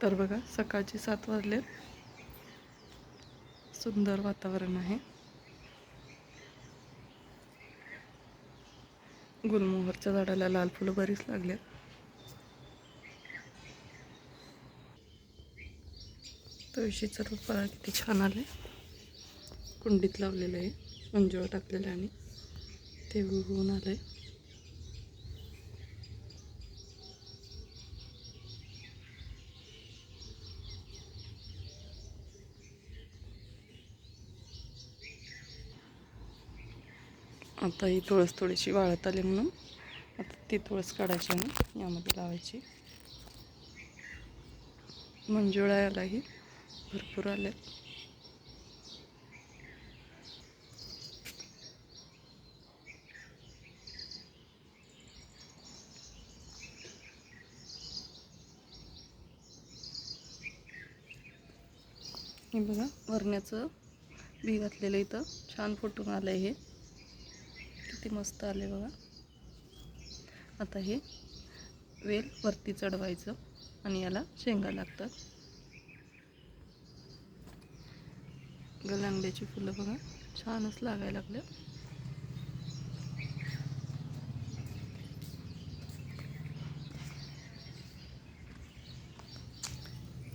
तर बघा सकाळचे सात वाजले सुंदर वातावरण आहे. गुलमोहरच्या झाडाला लाल फुलं बरीच लागले तुळशीचं रोप किती छान आले कुंडीत लावलेलं आहे. मंजुळा टाकलेलं आणि ते उगवून आलंय. आता ही तुळस थोडीशी वाळत आली म्हणून. आता ती तुळस काढायची आणि यामध्ये लावायची. मंजुळायालाही भरपूर आल्या हे बघा वरण्याचं बी घातलेलं इथं. छान फुटून आलं आहे हे. किती मस्त आले बघा. आता हे वेल वरती चढवायचं आणि याला शेंगा लागतात. गलांड्याची फुलं बघा छानच लागायला लागल्या.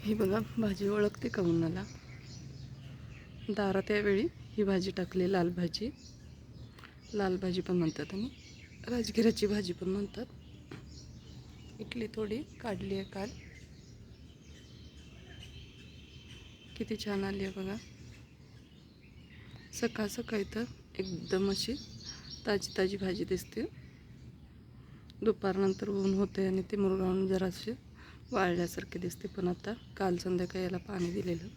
ही बघा भाजी ओळखते का उन्हाला? दारा त्यावेळी ही भाजी टाकली लाल भाजी. लाल भाजी पण म्हणतात आणि राजगिराची भाजी पण म्हणतात. इटली थोडी काढली आहे काल. किती छान आली आहे बघा. सकाळ सकाळी तर एकदम अशी ताजी ताजी भाजी दिसते. दुपारनंतर ऊन होते आणि ते मुरगावून जरासे वाळल्यासारखे दिसते पण आता काल संध्याकाळी याला पाणी दिलेलं.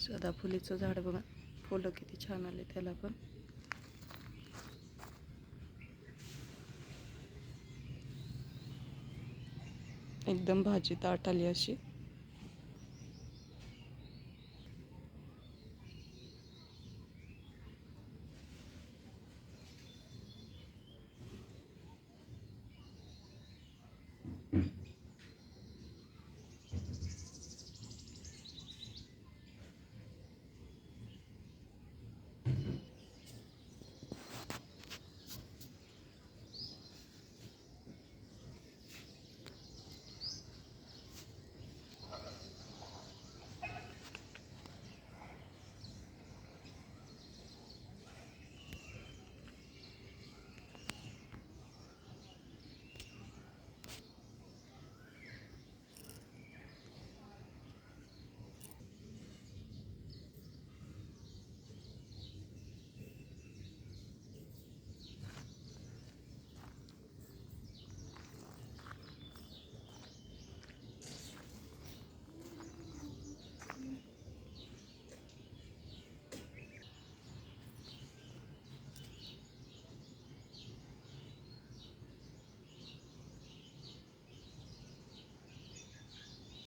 सदाफुलीचं झाड बघा. फुलं किती छान आले त्याला पण. एकदम भाजी ताट आली अशी.